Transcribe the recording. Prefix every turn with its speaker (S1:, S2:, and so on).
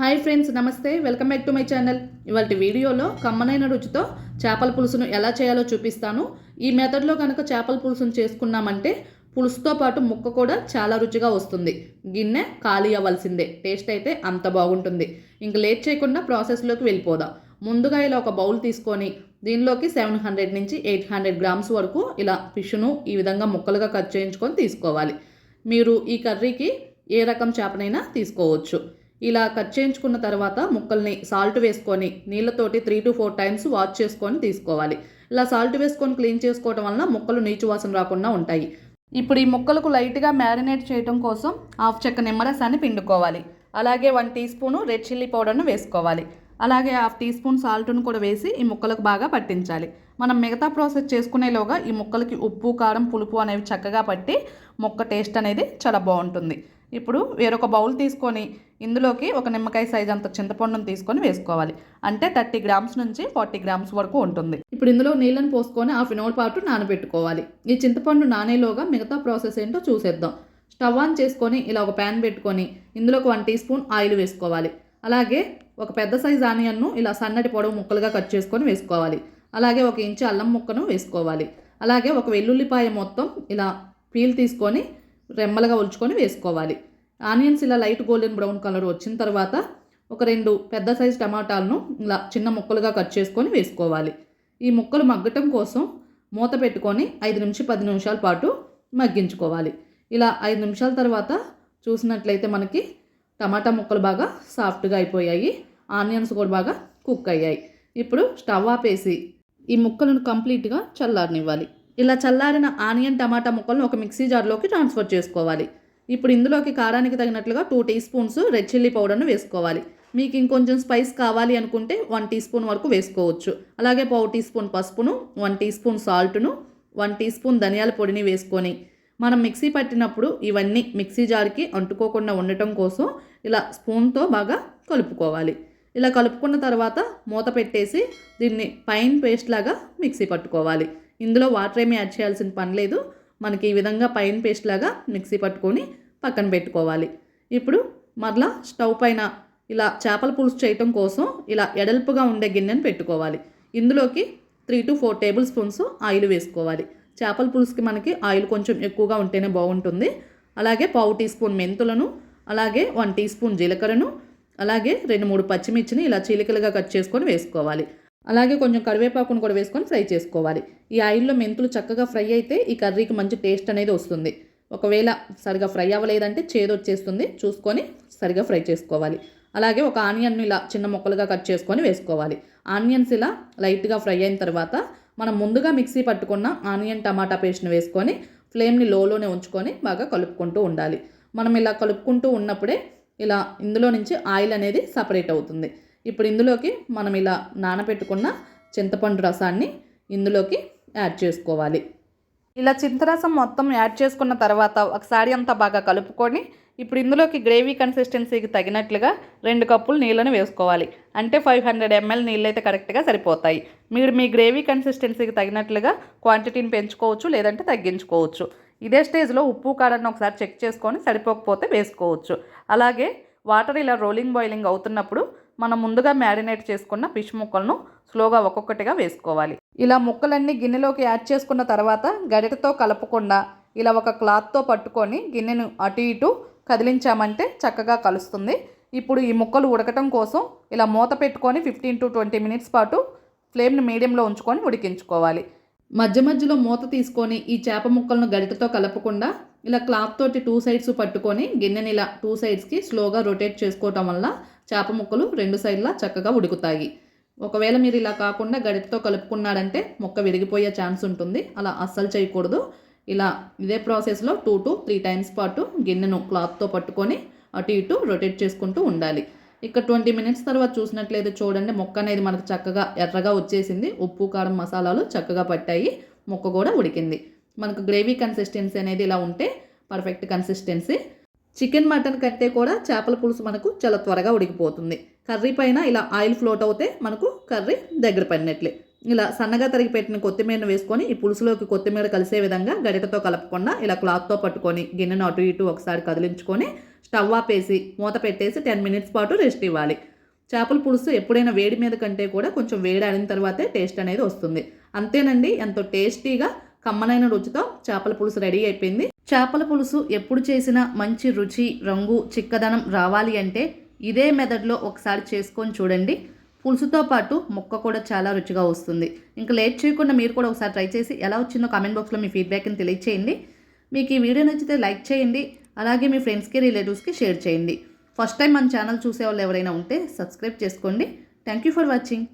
S1: Hi friends నమస్తే. Welcome back to my channel. ఇవాళ వీడియోలో కమ్మనైన రుచితో చేపల పులుసును ఎలా చేయాలో చూపిస్తాను. ఈ మెథడ్లో కనుక చేపల పులుసును చేసుకున్నామంటే పులుసుతో పాటు ముక్క కూడా చాలా రుచిగా వస్తుంది. గిన్నె ఖాళీ అవ్వాల్సిందే. టేస్ట్ అయితే అంత బాగుంటుంది. ఇంక లేట్ చేయకుండా ప్రాసెస్లోకి వెళ్ళిపోదాం. ముందుగా ఇలా ఒక బౌల్ తీసుకొని దీనిలోకి సెవెన్ హండ్రెడ్ నుంచి ఎయిట్ హండ్రెడ్ గ్రామ్స్ వరకు ఇలా ఫిష్ను ఈ విధంగా ముక్కలుగా కట్ చేయించుకొని తీసుకోవాలి. మీరు ఈ కర్రీకి ఏ రకం చేపనైనా తీసుకోవచ్చు. ఇలా కట్ చేయించుకున్న తర్వాత ముక్కల్ని సాల్ట్ వేసుకొని నీళ్ళతోటి three to four times wash చేసుకొని తీసుకోవాలి. ఇలా సాల్ట్ వేసుకొని క్లీన్ చేసుకోవడం వలన ముక్కలు నీచు వాసన రాకుండా ఉంటాయి. ఇప్పుడు ఈ ముక్కలకు లైట్గా మ్యారినేట్ చేయడం కోసం హాఫ్ చెక్క నిమ్మరసాన్ని పిండుకోవాలి. అలాగే one teaspoon red chilli పౌడర్ను వేసుకోవాలి. అలాగే హాఫ్ టీ స్పూన్ సాల్ట్ను కూడా వేసి ఈ ముక్కలకు బాగా పట్టించాలి. మనం మిగతా ప్రాసెస్ చేసుకునేలోగా ఈ ముక్కలకి ఉప్పు కారం పులుపు అనేవి చక్కగా పట్టి ముక్క టేస్ట్ అనేది చాలా బాగుంటుంది. ఇప్పుడు వేరొక బౌల్ తీసుకొని ఇందులోకి ఒక నిమ్మకాయ సైజ్ అంత చింతపండును తీసుకొని వేసుకోవాలి. అంటే థర్టీ గ్రామ్స్ నుంచి ఫార్టీ గ్రామ్స్ వరకు ఉంటుంది. ఇప్పుడు ఇందులో నీళ్ళని పోసుకొని హాఫ్ అన్ అవర్ పాటు నానబెట్టుకోవాలి. ఈ చింతపండు నానేలోగా మిగతా ప్రాసెస్ ఏంటో చూసేద్దాం. స్టవ్ ఆన్ చేసుకొని ఇలా ఒక ప్యాన్ పెట్టుకొని ఇందులోకి వన్ టీ స్పూన్ ఆయిల్ వేసుకోవాలి. అలాగే ఒక పెద్ద సైజ్ ఆనియన్ను ఇలా సన్నటి పొడవు ముక్కలుగా కట్ చేసుకొని వేసుకోవాలి. అలాగే ఒక ఇంచు అల్లం ముక్కను వేసుకోవాలి. అలాగే ఒక వెల్లుల్లిపాయ మొత్తం ఇలా పీల్ తీసుకొని రెమ్మలుగా ఒలుచుకొని వేసుకోవాలి. ఆనియన్స్ ఇలా లైట్ గోల్డెన్ బ్రౌన్ కలర్ వచ్చిన తర్వాత ఒక రెండు పెద్ద సైజు టమాటాలను ఇలా చిన్న ముక్కలుగా కట్ చేసుకొని వేసుకోవాలి. ఈ ముక్కలు మగ్గటం కోసం మూత పెట్టుకొని ఐదు నుంచి పది నిమిషాల పాటు మగ్గించుకోవాలి. ఇలా ఐదు నిమిషాల తర్వాత చూసినట్లయితే మనకి టమాటా ముక్కలు బాగా సాఫ్ట్గా అయిపోయాయి. ఆనియన్స్ కూడా బాగా కుక్ అయ్యాయి. ఇప్పుడు స్టవ్ ఆపేసి ఈ ముక్కలను కంప్లీట్గా చల్లారనివ్వాలి. ఇలా చల్లారిన ఆనియన్ టమాటా ముక్కలను ఒక మిక్సీ జార్లోకి ట్రాన్స్ఫర్ చేసుకోవాలి. ఇప్పుడు ఇందులోకి కారానికి తగినట్లుగా two teaspoons red chilli పౌడర్ను వేసుకోవాలి. మీకు ఇంకొంచెం స్పైస్ కావాలి అనుకుంటే వన్ టీ స్పూన్ వరకు వేసుకోవచ్చు. అలాగే పావు టీ స్పూన్ పసుపును వన్ టీ స్పూన్ సాల్ట్ను వన్ టీ స్పూన్ ధనియాల పొడిని వేసుకొని మనం మిక్సీ పట్టినప్పుడు ఇవన్నీ మిక్సీ జార్కి అంటుకోకుండా ఉండటం కోసం ఇలా స్పూన్తో బాగా కలుపుకోవాలి. ఇలా కలుపుకున్న తర్వాత మూత పెట్టేసి దీన్ని పైన్ పేస్ట్ లాగా మిక్సీ పట్టుకోవాలి. ఇందులో వాటర్ ఏమీ యాడ్ చేయాల్సిన పని లేదు. మనకి ఈ విధంగా పైన్ పేస్ట్ లాగా మిక్సీ పట్టుకొని పక్కన పెట్టుకోవాలి. ఇప్పుడు మరలా స్టవ్ పైన ఇలా చేపల పులుసు చేయటం కోసం ఇలా ఎడల్పుగా ఉండే గిన్నెను పెట్టుకోవాలి. ఇందులోకి three to four tablespoons oil వేసుకోవాలి. చేపల పులుసుకి మనకి ఆయిల్ కొంచెం ఎక్కువగా ఉంటేనే బాగుంటుంది. అలాగే పావు టీ స్పూన్ మెంతులను అలాగే వన్ టీ స్పూన్ జీలకర్రను అలాగే రెండు మూడు పచ్చిమిర్చిని ఇలా చీలికలుగా కట్ చేసుకొని వేసుకోవాలి. అలాగే కొంచెం కరివేపాకును కూడా వేసుకొని ఫ్రై చేసుకోవాలి. ఈ ఆయిల్లో మెంతులు చక్కగా ఫ్రై అయితే ఈ కర్రీకి మంచి టేస్ట్ అనేది వస్తుంది. ఒకవేళ సరిగా ఫ్రై అవ్వలేదంటే చేదు వచ్చేస్తుంది. చూసుకొని సరిగా ఫ్రై చేసుకోవాలి. అలాగే ఒక ఆనియన్ను ఇలా చిన్న ముక్కలుగా కట్ చేసుకొని వేసుకోవాలి. ఆనియన్స్ ఇలా లైట్గా ఫ్రై అయిన తర్వాత మనం ముందుగా మిక్సీ పట్టుకున్న ఆనియన్ టమాటా పేస్ట్ని వేసుకొని ఫ్లేమ్ని లోలోనే ఉంచుకొని బాగా కలుపుకుంటూ ఉండాలి. మనం ఇలా కలుపుకుంటూ ఉన్నప్పుడే ఇలా ఇందులో నుంచి ఆయిల్ అనేది సపరేట్ అవుతుంది. ఇప్పుడు ఇందులోకి మనం ఇలా నానబెట్టుకున్న చింతపండు రసాన్ని ఇందులోకి యాడ్ చేసుకోవాలి. ఇలా చింతరసం మొత్తం యాడ్ చేసుకున్న తర్వాత ఒకసారి అంతా బాగా కలుపుకొని ఇప్పుడు ఇందులోకి గ్రేవీ కన్సిస్టెన్సీకి తగినట్లుగా రెండు కప్పులు నీళ్ళని వేసుకోవాలి. అంటే ఫైవ్ హండ్రెడ్ ఎంఎల్ నీళ్ళు అయితే కరెక్ట్గా సరిపోతాయి. మీరు మీ గ్రేవీ కన్సిస్టెన్సీకి తగినట్లుగా క్వాంటిటీని పెంచుకోవచ్చు లేదంటే తగ్గించుకోవచ్చు. ఇదే స్టేజ్లో ఉప్పు కారాన్ని ఒకసారి చెక్ చేసుకొని సరిపోకపోతే వేసుకోవచ్చు. అలాగే వాటర్ ఇలా రోలింగ్ బాయిలింగ్ అవుతున్నప్పుడు మనం ముందుగా మ్యారినేట్ చేసుకున్న ఫిష్ ముక్కలను స్లోగా ఒక్కొక్కటిగా వేసుకోవాలి. ఇలా ముక్కలన్నీ గిన్నెలోకి యాడ్ చేసుకున్న తర్వాత గరిటతో కలపకుండా ఇలా ఒక క్లాత్తో పట్టుకొని గిన్నెను అటు ఇటు కదిలించామంటే చక్కగా కలుస్తుంది. ఇప్పుడు ఈ ముక్కలు ఉడకటం కోసం ఇలా మూత పెట్టుకొని ఫిఫ్టీన్ టు ట్వంటీ మినిట్స్ పాటు ఫ్లేమ్ని మీడియంలో ఉంచుకొని ఉడికించుకోవాలి. మధ్య మధ్యలో మూత తీసుకొని ఈ చేప ముక్కలను గరిటతో కలపకుండా ఇలా క్లాత్ తోటి టూ సైడ్స్ పట్టుకొని గిన్నెని ఇలా టూ సైడ్స్కి స్లోగా రొటేట్ చేసుకోవటం వల్ల చేప ముక్కలు రెండు సైడ్లా చక్కగా ఉడుకుతాయి. ఒకవేళ మీరు ఇలా కాకుండా గరిటతో కలుపుకున్నాడంటే ముక్క విరిగిపోయే ఛాన్స్ ఉంటుంది. అలా అస్సలు చేయకూడదు. ఇలా ఇదే ప్రాసెస్లో టూ టు త్రీ టైమ్స్ పాటు గిన్నెను క్లాత్తో పట్టుకొని అటు ఇటు రొటేట్ చేసుకుంటూ ఉండాలి. ఇక్కడ ట్వంటీ మినిట్స్ తర్వాత చూసినట్లయితే చూడండి మొక్క అనేది మనకు చక్కగా ఎర్రగా వచ్చేసింది. ఉప్పు కారం మసాలాలు చక్కగా పట్టాయి. మొక్క కూడా ఉడికింది. మనకు గ్రేవీ కన్సిస్టెన్సీ అనేది ఇలా ఉంటే పర్ఫెక్ట్ కన్సిస్టెన్సీ చికెన్ మటన్ కంటే కూడా చేపల పులుసు మనకు చాలా త్వరగా ఉడికిపోతుంది. కర్రీ పైన ఇలా ఆయిల్ ఫ్లోట్ అవుతే మనకు కర్రీ దగ్గర పడినట్లే. ఇలా సన్నగా తరిగి పెట్టిన కొత్తిమీరను వేసుకొని ఈ పులుసులోకి కొత్తిమీర కలిసే విధంగా గడికతో కలపకుండా ఇలా క్లాత్తో పట్టుకొని గిన్నెను అటు ఇటు ఒకసారి కదిలించుకొని స్టవ్ ఆపేసి మూత పెట్టేసి టెన్ మినిట్స్ పాటు రెస్ట్ ఇవ్వాలి. చేపల పులుసు ఎప్పుడైనా వేడి మీద కంటే కూడా కొంచెం వేడి ఆడిన తర్వాతే టేస్ట్ అనేది వస్తుంది. అంతేనండి ఎంతో టేస్టీగా కమ్మనైన రుచితో చేపల పులుసు రెడీ అయిపోయింది. చేపల పులుసు ఎప్పుడు చేసినా మంచి రుచి రంగు చిక్కదనం రావాలి అంటే ఇదే మెథడ్లో ఒకసారి చేసుకొని చూడండి. పులుసుతో పాటు ముక్క కూడా చాలా రుచిగా వస్తుంది. ఇంకా లేట్ చేయకుండా మీరు కూడా ఒకసారి ట్రై చేసి ఎలా వచ్చిందో కామెంట్ బాక్స్లో మీ ఫీడ్బ్యాక్ని తెలియచేయండి. మీకు ఈ వీడియో నచ్చితే లైక్ చేయండి. అలాగే మీ ఫ్రెండ్స్కి రిలేటివ్స్కి షేర్ చేయండి. ఫస్ట్ టైం మన ఛానల్ చూసే వాళ్ళు ఎవరైనా ఉంటే సబ్స్క్రైబ్ చేసుకోండి. Thank you for watching.